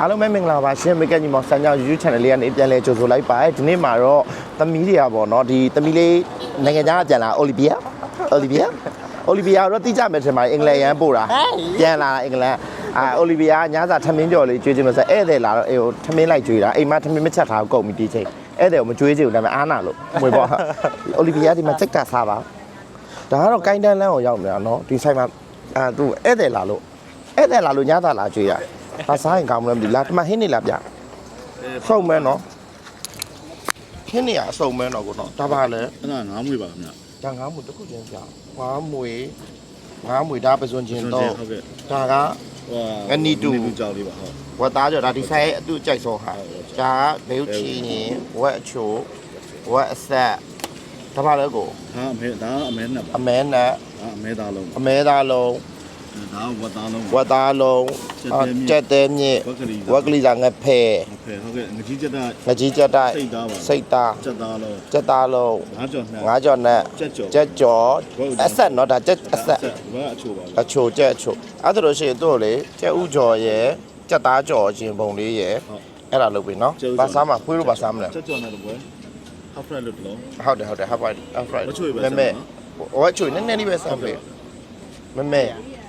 အားလုံးပဲမင်္ဂလာပါရှင်မေကညီမောင်စံကြောင် YouTube channel လေးကနေပြန်လဲကြိုဆိုလိုက်ပါတယ်ဒီနေ့မှာတော့သမီးတွေကပေါ့နော်ဒီသမီးလေးနိုင်ငံခြားကပြန်လာအိုလီဗီယာအိုလီဗီယာအိုလီဗီယာတော့တိကျမယ်ထင်ပါတယ်အင်္ဂလန်ရန်ပို့တာပြန်လာတာအင်္ဂလန်အာအိုလီဗီယာညစာထမင်းကြော်လေးကျွေးခြင်းလို့ဆိုဧည့်သည်လာတော့အေးဟိုထမင်းလိုက်ကျွေးတာအိမ်မှာထမင်းမချက်ထားဘူးကုန်ပြီဒီချိန်ဧည့်သည်ကိုမကျွေးချင်ဘူးဒါပေမဲ့အားနာလို့မွေပေါ့အိုလီဗီယာဒီမှာစက်ကစားပါဒါကတော့ကိုင်းတန်းလန်းကိုရောက်နေတာနော်ဒီဆိုင်မှာအာသူဧည့်သည်လာလို့ဧည့်သည်လာလို့ညစာလာကျွေးတာ ဒါစားရင်ကောင်းမလို့မသိဘူးလာဒီမှာဟင်းနေလာပြစုံမဲနော်ခင်းနေရအစုံမဲနော်ကိုနော်ဒါပါလေအဲ့ဒါငါးမွေပါခင်ဗျဒါငါးမွေတစ်ခုချင်းပြငါးမွေငါးမွေဒါပစွန်ချင်းတော့ဟုတ်ကဲ့ဒါကဟိုငနီတူငနီကြောက်လေးပါဟုတ်ဝက်သားကြော်ဒါဒီဆိုင်ရဲ့အတူကြိုက်ဆုံးဟာဒါကဘေးချီရင်ဝက်အချိုဝက်အဆက်ဒါပါလေကိုဒါအမဲဒါအမဲနဲ့ပါအမဲနဲ့ဒါအမဲသားလုံးအမဲသားလုံး ဒါဝတ်သားလုံးဝက်သားလုံးကြက်တဲမြင့်ဝက်ကလေးဝက်ကလေးစာငဖဲဟုတ်ကဲ့ဟုတ်ကဲ့ငကြီးချက်တာငကြီးကြက်တိုက်စိတ်သားပါစိတ်သားချက်သားလုံးကြက်သားလုံးငါးကြော်နဲ့ငါးကြော်နဲ့ချက်ကြော်ကြက်ကြော်အဆက်နော်ဒါကြက်အဆက်ဘာအချိုပါအချိုကြက်အချိုအဲ့ဒါလို့ရှိရင်တို့လေကြက်ဥကြော်ရယ်ကြက်သားကြော်ရှင်ပုံလေးရယ်အဲ့ဒါလုပ်ပြီနော်ဘာစားမှာခွေးလို့ဘာစားမလဲချက်ကြော်နဲ့တော့ဘယ်ဟောက်ဖရက်လို့လုံးဟုတ်တယ်ဟုတ်တယ်ဟပ်ပါအဖရိုက်ဝက်ချိုပဲမဲစားမဲမှာဝက်ချိုနည်းနည်းလေးပဲစားပြီမဲမဲ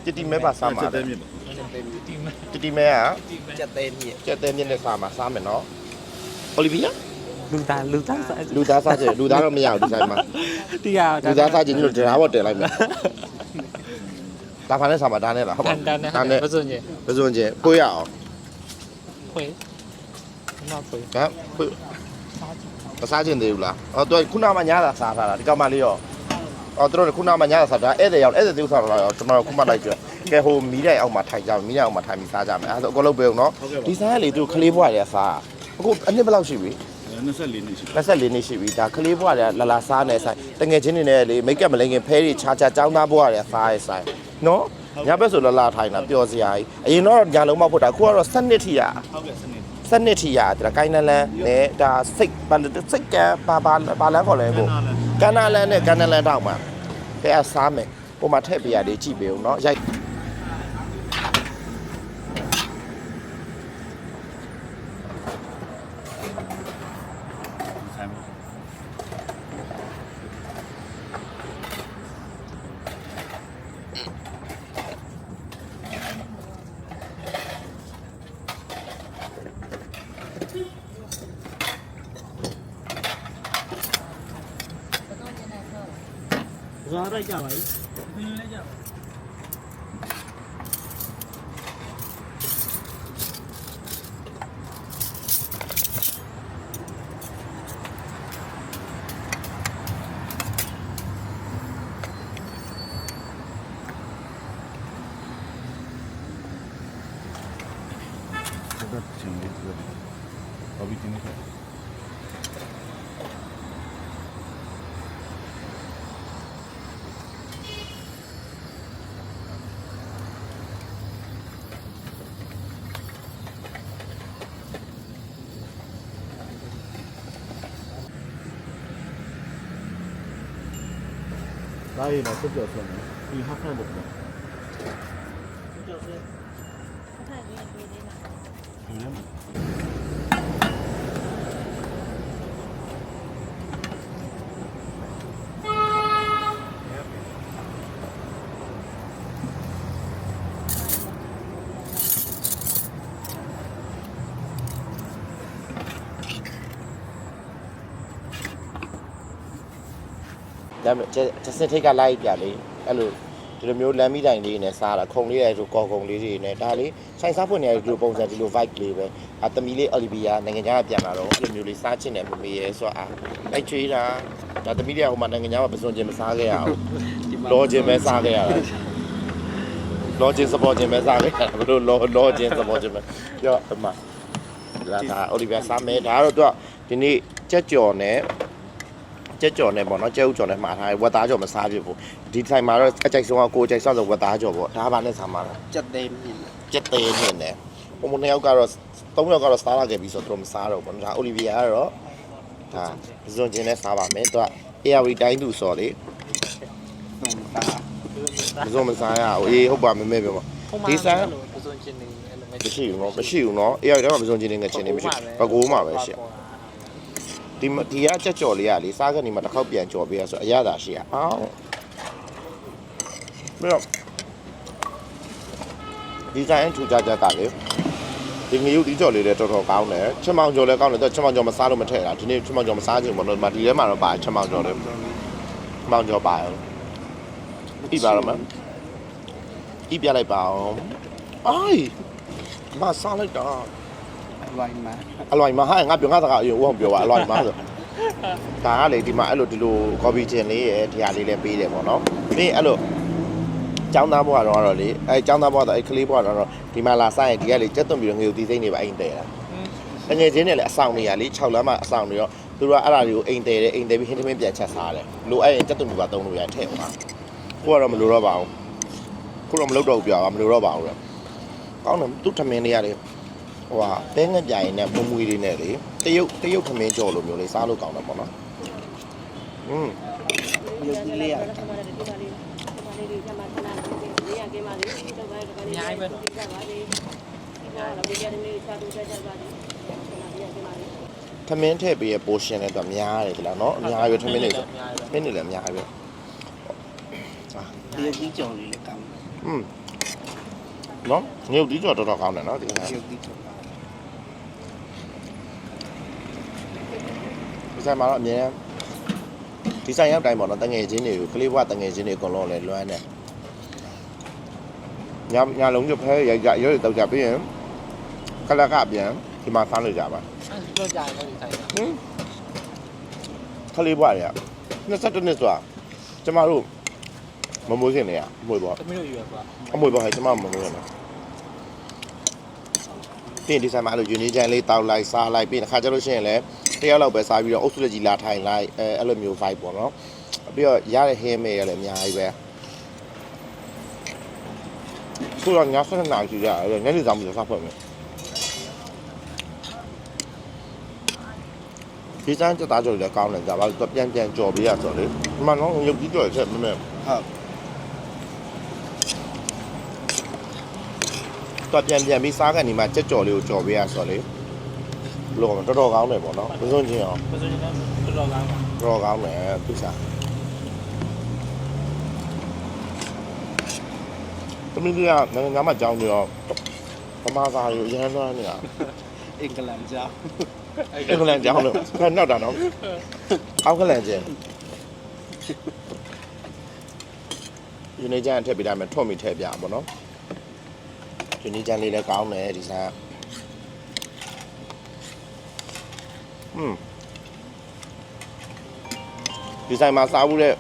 တတိမဲပါစားမှာချက်တဲ့မြင့်ပါတတိမဲကကြက်သေးမြင့်ကြက်တဲမြင့်နဲ့စားမှာစားမယ်နော်အိုလီဗီယာလူသားလူသားစားလူသားစားချင်လူသားတော့မရဘူးဒီဆိုင်မှာတရားလူသားစားချင်ညတို့တရားပေါ်တင်လိုက်မယ်ဒါဖာနဲ့စားမှာဒါနဲ့လားဟုတ်ပါတန်တန်ဒါနဲ့နဲ့ပစွန်ကြီးပဇွန်ချင်းကိုရအောင်ဖွေးနောက်ဖွေးဟမ်ဖွေမစားချင်သေးဘူးလားအော်သူခုနမှညသာစားထားတာဒီကောင်မလေးရော အော်သူတို့ခုနမှညသာစားတာဧည့်သည်ရောက်ဧည့်သည်သူစားတော့ကျွန်တော်ခုမှလိုက်ကြကဲဟိုမီးတဲ့အောက်မှာထိုင်ကြမီးတဲ့အောက်မှာထိုင်ပြီးစားကြမယ်အဲဒါဆိုအကုန်လုံးပဲအောင်နော်ဒီစားရလေသူကလေးဘွားတွေကစားအခုအနှစ်ဘယ်လောက်ရှိပြီ24နှစ်ရှိပါ24နှစ်ရှိပြီဒါကလေးဘွားတွေကလာလာစားနေဆိုင်တငယ်ချင်းတွေနဲ့လေမိတ်ကပ်မလိန်ခင်ဖဲတွေခြားခြားចောင်းသားဘွားတွေကစားရဲဆိုင်နော်ညဘက်ဆိုလာလာထိုင်တာပျော်စရာကြီးအရင်တော့ညာလုံးမဖို့တာအခုကတော့7နှစ်ထိရဟုတ်ကဲ့စနေစနစ်ထီရဒါကိုင်းနလန်နဲ့ဒါစိတ်ဘာလဲစိတ်ကဘာဘာဘာလန်းခေါ်လဲကို ကန္နာလန်နဲ့ကန္နာလန်တောက်မှာကဲအစားမယ်ဟိုမှာထည့်ပေးရတယ်ကြည့်ပေးဦးเนาะရိုက် ဇာရိုက်ကြပါဦး ဟုတ်ကဲ့ချင်းလေးဆိုဘာပြီးတင်းနေခါ ဒါရည်တော့ဆက်ပြောဆုံးတယ်ဒီဟာဖ ဒါပေမဲ့ကျစစ်ထိတ်ကလိုက်ပြလေအဲ့လိုဒီလိုမျိုးလမ်းမီတိုင်လေးနဲ့စားတာခုံလေးရဲဆိုကော်ခုံလေးတွေနဲ့ဒါလေးဆိုင်စားဖွင့်နေရဒီလိုပုံစံဒီလို vibe လေးပဲအသမီလေးအော်လီဗီယာနိုင်ငံခြားကပြန်လာတော့ဒီလိုမျိုးလေးစားချင်တယ်မမေရဲဆိုတော့အာလိုက်ချွေးတာဒါသမီလေးကဟိုမှာနိုင်ငံခြားမှာပစွန်ချင်းမစားခဲ့ရဘူးလောချင်းပဲစားခဲ့ရတာလောချင်းစပေါ်ချင်းပဲစားခဲ့ရတာဘယ်လိုလောလောချင်းစပေါ်ချင်းပဲပြောအမလာတာအော်လီဗီယာစားမယ်ဒါကတော့သူကဒီနေ့ကြက်ကြော်နဲ့ ကြက်ကြော်နဲ့ပေါ့နော်ကြက်ဥကြော်နဲ့မှာထားတယ်ဝက်သားကြော်မစားဖြစ်ဘူးဒီဆိုင်မှာတော့အကြိုက်ဆုံးကကိုယ်ကြိုက်ဆုံးဆိုဝက်သားကြော်ပေါ့ဒါကဘာနဲ့စားမှာလဲကြက်သေးမြင့်ကြက်သေးနဲ့နဲ့ဟိုမနှစ်ယောက်ကတော့သုံးယောက်ကတော့စားလာခဲ့ပြီဆိုတော့သူတို့မစားတော့ဘူးပေါ့နော်ဒါအိုလီဗီယာကတော့ဒါဇွန်ကျင်နဲ့စားပါမယ်သူက AR တိုင်းသူဆိုလေဇွန်မစားရဘူးအေးဟုတ်ပါမယ်မဲပြောပါဒီဆိုင်ပစွန်ချင်းနေအဲ့လိုမရှိဘူးနော်မရှိဘူးနော်အေးရတယ်မှာပစုံချင်းနေငချင်းနေမရှိဘကိုးမှာပဲရှင့် ဒီမဒီကကြက်ကြော်လေးကလေစားကနေမှတစ်ခေါက်ပြန်ကြော်ပေးရဆိုအရသာရှိရအောင်ပြီးတော့ဒီဇိုင်းထူကြကြကလေဒီငရုတ်ဒီကြော်လေးလည်းတော်တော်ကောင်းတယ်ချက်မောင်ကြော်လည်းကောင်းတယ်တော့ချက်မောင်ကြော်မစားလို့မထည့်တာဒီနေ့ချက်မောင်ကြော်မစားချင်ဘူးနော်ဒီထဲမှာတော့ပါချက်မောင်ကြော်တယ်ချက်မောင်ကြော်ပါရောပြီးပါတော့မပြီးပြလိုက်ပါအောင်အိုးမစားလိုက်တော့ ဝိုင်းမှာအလွိုင်မဟာငါပြောငါစကားအရင်ဦးအောင်ပြောပါအလွိုင်မဆိုဒါကလေဒီမှာအဲ့လိုဒီလို copy ချင်လေးရယ်ဒီဟာလေးလည်းပေးတယ်ပေါ့နော်ပြီးရင်အဲ့လိုចောင်းသားဘွားတော့ကတော့လေအဲចောင်းသားဘွားတော့အဲကလေးဘွားတော့ဒီမှာလာဆိုင်ဒီကလေကြက်သွန်ပြီးတော့ငရုတ်သီးစိမ့်နေပါအိမ်တဲတာငွေချင်းနဲ့လည်းအဆောင်နေရလေ6လမ်းမှာအဆောင်နေတော့သူတို့ကအဲ့ဒါတွေကိုအိမ်တဲတယ်အိမ်တဲပြီးဟင်းသမင်းပြန်ချက်စားတယ်လိုအဲ့ရင်ကြက်သွန်ပြီးပါသုံးလို့ရထည့်ပါကိုကတော့မလိုတော့ပါဘူးကိုတော့မလုပ်တော့ဘူးပြောတာမလိုတော့ပါဘူးလေကောင်းတယ်သူ့ထမင်းလေးရတယ် ဟိုဟာပဲငှက်ပြိုင်နဲ့မမွေတွေနဲ့လေတရုတ်တရုတ်ထမင်းကြော်လိုမျိုးလေးစားလို့ကောင်းတယ်ပေါ့နော်อืม ရုပ်ကြီးလေးရ အများကြီးပဲဒီကပါလေဒီကတော့ဒီကနေ့စားသူချက်ချက်ပါလေဒီကနေ့ ထမင်းထည့်ပေးရပိုရှင်လည်းတော့များတယ်ဒီလားနော်အများကြီးပဲထမင်းတွေဆိုထမင်းတွေလည်းအများကြီးပဲ ရုပ်ကြီးကြော်လေးလည်းကောင်း อืมနော်ငရုတ်ဒီကြော်တော်တော်ကောင်းတယ်နော်ဒီက ရုပ်ကြီးကြော် ဆိုင်မှာတော့အများဒီဆိုင်ရောက်တိုင်းပေါ့နော်တငယ်ချင်းတွေကိုကလေးဘွားတငယ်ချင်းတွေအကုန်လုံးလည်းလွမ်းတယ်ညညလုံးကျဖဲရိုက်ကြရွရတောက်ကြပြီးရင်ကလကပြန်ဒီမှာစားလို့ကြပါပြောကြတယ်ဒီတိုင်းဟင်ခလေးဘွားတွေက22နှစ်ဆိုတာကျမတို့မမွေးခင်နေရအမွေးဘွားသမီးတို့ယူရပါအမွေးဘွားဟဲ့ကျမမမွေးရနော်ပြင်ဒီဆိုင်မှာအဲ့လိုယူနီချန်လေးတောက်လိုက်စားလိုက်ပြီးတစ်ခါကျလို့ရှိရင်လည်း တယောက်လောက်ပဲစားပြီးတော့အုပ်စုလက်ကြီးလာထိုင်လိုက်အဲအဲ့လိုမျိုး vibe ပေါ့နော်ပြီးတော့ရတဲ့ဟင်းမေရလည်းအများကြီးပဲဆိုတော့ည7နာရီကြာတယ်ညနေစာမှုစားဖွင့်မယ်ဒီစမ်းကြတာကြော်လည်းကောင်းတယ်ကြာပါတော့ပြန်ပြန်ကြော်ပေးရဆိုလေဒီမှာတော့ရုပ်ကြီးကြော်ရချက်မမဲဟုတ်တော့ပြန်ပြန်ပြီးစားကနေမှကြက်ကြော်လေးကိုကြော်ပေးရဆိုလေ ဘယ်လိုလဲတော်တော်ကောင်းတယ်ပေါ့နော်ပစွန်ချင်းအောင်ပစိုးချင်းတော့တော်ကောင်းပါတော်တော်ကောင်းတယ်သူစားသမီးကနိုင်ငံသားမှာကြောင်းပြီးတော့ပမာစာကိုအရန်သွားနေတာအင်္ဂလန်ကြောင်းအင်္ဂလန်ကြောင်းလို့ဖက်နောက်တာနော်အောက်ကလန်ကျင်းယူနေချန်ထည့်ပေးလိုက်မယ်ထွတ်မိထည့်ပြပါတော့ယူနေချန်လေးလည်းကောင်းတယ်ဒီစား อืมဒီဆိုင်မှာစားဘူးတဲ့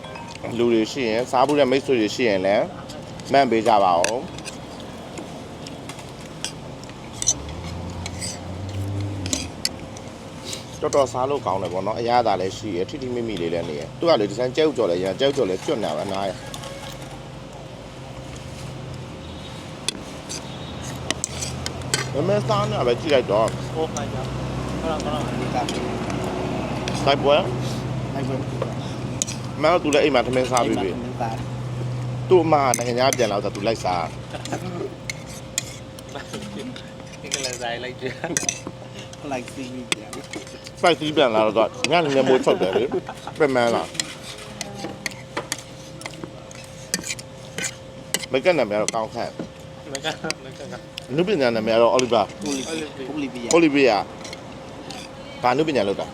လူတွေရှိရင်စားဘူးတဲ့မိတ်ဆွေတွေရှိရင်လည်းမှန်ပေးကြပါဦးတော်တော်စားလို့ကောင်းတယ်ပေါ့နော်အရသာလည်းရှိရထိထိမိမိလေးလည်းနေရသူကလေဒီဆိုင်ကြဲဥကြော်လည်းရကြဲဥကြော်လည်းကျွတ်နေပါနားရမမဲစားနေပဲကြည့်လိုက်တော့ဟိုဖိုင်ကြော င်းဟုတ်လားဟုတ်လားဒီကဆိုင်ပွဲအဲ့ဘယ်မင်းတို့သူလည်းအိမ်မှာသမင်းစားပြီးပြီပါသူ့အမကနိုင်ငံသားပြန်လာတော့သူလိုက်စားအင်္ဂလန်ဆိုင်လိုက်ကြလိုက်စီးပြီးပြန်ဖိုက်စီးပြန်လာတော့ညနေနေမိုးချုပ်တယ်လေပြန်မလာမကနာမည်တော့ကောင်းခန့်မကမကကနုပညာနာမည်တော့အော်လီဗာပူလီပူလီပြရအိုလီဗီယာ ဘာနုပညာလောက်တာ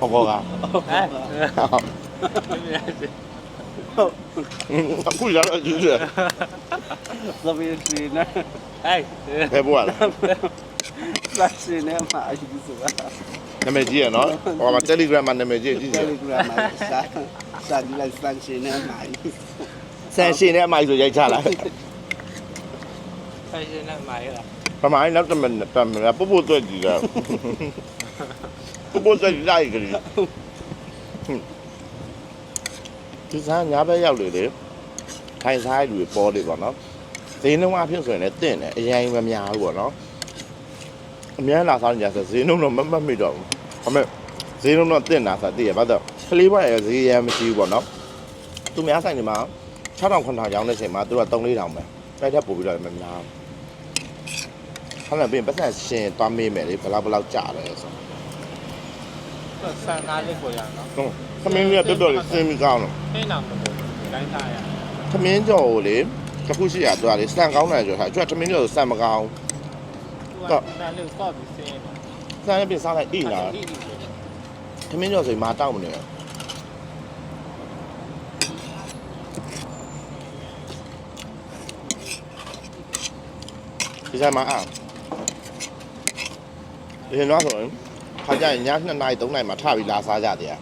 ဟောကောကဟမ်အခုရတော့ယူတယ်သမီးစီနေဟဲ့ဘယ်ဘွားလဲဆက်စီနေမှာအယူဆိုတာနာမည်ကြီးရနော်ဟောမှာ Telegram မှာနာမည်ကြီးကြီးတယ် Telegram မှာစာစာဒီလိုက်စမ်းစီနေမှာဆန်ရှင်နဲ့အမိုက်ဆိုရိုက်ချလာဆက်စီနေမှာရလားပမာနောက်တမန်တမန်ပုပ်ပုတ်သွက်ကြီးကပု ပ်ပုတ်သွက်ကြီးလိုက်ကြတယ်ဒီစားညာဘက်ရောက်လေလေထိုင်စားရလူတွေပေါ်တယ်ပေါ့နော်ဈေးနှုန်းအဖြစ်ဆိုရင်လည်းတင့်တယ်အရင်မများဘူးပေါ့နော်အများလာစားနေကြဆိုဈေးနှုန်းတော့မမတ်မိတော့ဘူးဒါပေမဲ့ဈေးနှုန်းတော့တင့်တာဆိုတည်ရပါတော့ကလေးဘွားရဲ့ဈေးရမ်းမရှိဘူးပေါ့နော်သူများဆိုင်တွေမှာ6000 9000ရောင်းတဲ့အချိန်မှာသူက3 4000ပဲတိုက်ထက်ပို့ပြီးတော့မများဘူးခဏပြင်ပတ်သက်ရှင်သွားမေးမယ်လေဘယ်လောက်ဘယ်လောက်ကြာတယ်ဆို ဆန်ကားလေးကိုရနော်တော့သမင်းလေးကတော်တော်လေးစင်ပြီးကောင်းတော့ဖိနာမလို့တိုင်းသားရသမင်းကြော်ကိုလေတစ်ခုရှိရသူကလေစံကောင်းတယ်ဆိုတော့ကျွတ်သမင်းကြော်ကိုစံမကောင်းသူကဒါလေးကော့ပြီးစင်းစံနဲ့ပြင်စားလိုက်အိလာသမင်းကြော်ဆိုရင်မတောက်မနေဒီစားမအားဒီတော့ဆိုရင် ခါကြရင်ည2နာရီ3နာရီမှာထပြီးလာစားကြတယ်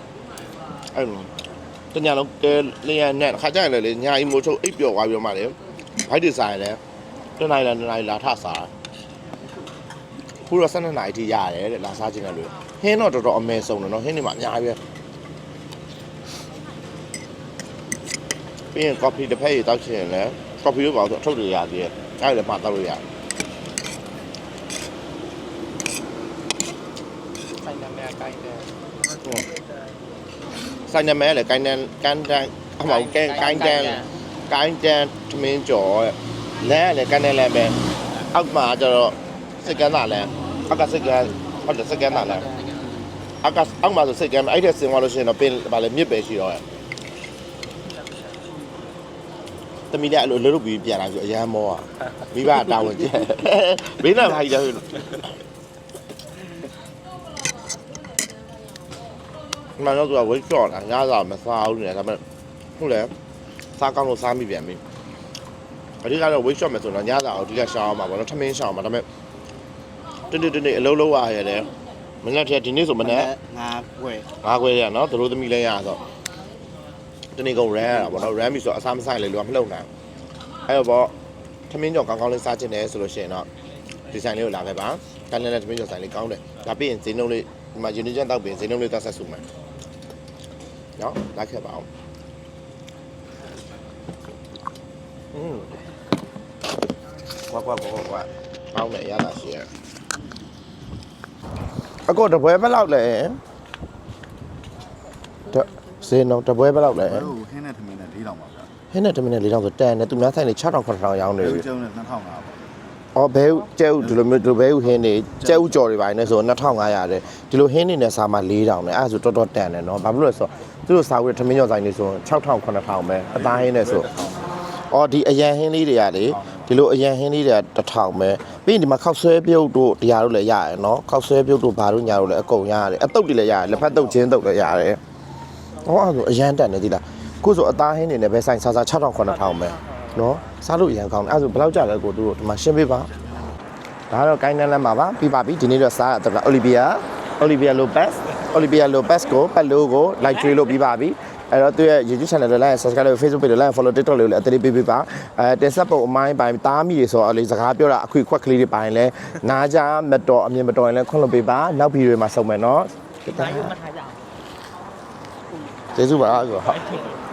အဲ့လိုတညလုံးကဲလျက်နဲ့ခါကြရင်လည်းလေညာအီမိုချုပ်အိပ်ပျော်သွားပြီးတော့မှလေဘိုက်ဒီဇိုင်လည်းတနားရီလားတနားရီလာထစားခုတော့12နာရီထိရတယ်တဲ့လာစားခြင်းလည်းလို့ဟင်းတော့တော်တော်အမဲဆုံးတယ်နော်ဟင်းတွေမှာအများကြီးပဲပြီးရင် coffee တစ်ဖက်ရတောက်ချင်ရင်လည်း coffee ကိုပေါ့ဆိုအထုတ်တွေရသေးတယ်အဲ့ဒါလည်းမှတောက်လို့ရတယ် ဆိုင်နာမည်ကိုင်းတယ်ဆိုင်နာမည်လည်းကိုင်းတန်ကန်တန်အမောကိုင်းကိုင်းတန်ကိုင်းတန်သမင်းကျော်တဲ့လမ်းကလည်းကန်တန်လမ်းပဲအောက်မှာကျတော့စစ်ကမ်းသာလမ်းအောက်ကစစ်ကမ်းဟုတ်တယ်စစ်ကမ်းသာလမ်းအောက်ကအောက်မှာဆိုစစ်ကမ်းအဲ့ဒီဆင်သွားလို့ရှိရင်တော့ပင်ဗာလေမြစ်ပဲရှိတော့ရဲ့တမီးလည်းအဲ့လိုလှုပ်ပြီးပြန်လာဆိုအရန်မောอ่ะမိဘတာဝန်ကျဲဘေးနာဖိုက်တ ယ်မန်တော့သူကဝိတ်ချော့လာညစာမစားဘူးနေဒါပေမဲ့ဟုတ်လေစားကောင်းလို့စားမိပြန်ပြီအဓိကတော့ဝိတ်ချော့မယ်ဆိုတော့ညစာကိုအဓိကရှောင်းအောင်ပါဘောနော်ထမင်းရှောင်းအောင်ပါဒါပေမဲ့တနေ့တနေ့အလုံးလုံးရရတယ်မနေ့တည်းဒီနေ့ဆိုမနေ့ငါကွယ်ငါးခွဲရနော်သူတို့သမီးလဲရဆိုတနေ့ကုန်ရန်ရတာပေါ့နော်ရန်ပြီဆိုအစားမဆိုင်လေလူကမလှုပ်နိုင်အဲ့တော့ပေါ့ထမင်းကြော်ကောင်းကောင်းလေးစားချင်တယ်ဆိုလို့ရှိရင်တော့ဒီဆိုင်လေးကိုလာခဲ့ပါကန်းလည်းထမင်းကြော်ဆိုင်လေးကောင်းတယ်ဒါပြီးရင်ဈေးနှုန်းလေးဒီမှာယူနီချန်တောက်ပြီးဈေးနှုန်းလေးသက်ဆက်စုမယ် နော်လိုက်ခဲ့ပါအောင်อืมကွာကွာကွာကွာကောင်းတယ်ရတာရှိရအကောတပွဲဘယ်လောက်လဲတဈေးနှုန်းတပွဲဘယ်လောက်လဲဘယ်လိုဟင်းနဲ့ထမင်းနဲ့၄တောင်ပါဗျာဟင်းနဲ့တမင်းနဲ့၄000ဆိုတန်တယ်သူများဆိုင်နေ6000 9000ရောင်းနေဘယ်ပြီလိုကျုံနဲ့2005ပါ အော်ဘဲဥကျဲဥဒီလိုမျိုးဒီလိုဘဲဥဟင်းနေကျဲဥကြော်တွေပါနေဆို2500တဲ့ဒီလိုဟင်းနေနဲ့စားမှ4000နဲ့အဲ့ဒါဆိုတော်တော်တန်တယ်နော်ဘာဖြစ်လို့လဲဆိုတော့သူတို့စားဝတ်ထမင်းကြော်ဆိုင်နေဆို6000 9000ပဲအသားဟင်းနဲ့ဆိုအော်ဒီအရန်ဟင်းလေးတွေကလေဒီလိုအရန်ဟင်းလေးတွေက1000ပဲပြီးရင်ဒီမှာခောက်ဆွဲပြုတ်တို့တရားတို့လည်းရရယ်နော်ခောက်ဆွဲပြုတ်တို့ဘာတို့ညာတို့လည်းအကုန်ရရတယ်အတုပ်တွေလည်းရရတယ်လက်ဖက်တုပ်ချင်းတုပ်လည်းရတယ်ဟောအဲ့ဒါဆိုအရန်တန်နေသီလားခုဆိုအသားဟင်းနေနဲ့ပဲဆိုင်စားစား6000 9000ပဲ နော်စားလို့အရန်ကောင်းတယ်အဲ့ဒါဆိုဘယ်လောက်ကြလဲကိုတို့ဒီမှာရှင်းပေးပါဒါကတော့ကိုင်းနန်းလမ်းမှာပါပြီးပါပြီဒီနေ့တော့စားရတော့အိုလီဗီယာအိုလီဗီယာလိုပက်အိုလီဗီယာလိုပက်ကိုပတ်လို့ကို like ကျွေးလို့ပြီးပါပြီအဲ့တော့သူရဲ့ YouTube channel လေး like subscribe လုပ် Facebook page လေး like follow TikTok လေးကိုလည်းအသေးလေးပေးပေးပါအဲတင်ဆက်ပုံအမိုင်းပိုင်းတားမိတွေဆိုတော့လေစကားပြောတာအခွေခွက်ကလေးတွေပိုင်းလဲနားကြမတော်အမြင်မတော်ရင်လည်းခွန့်လို့ပေးပါနောက်ဗီဒီယိုမှာစုံမယ်နော်ဒါရုံမထားကြအောင်ကျေးဇူးပါအဲ့ဒါဟုတ်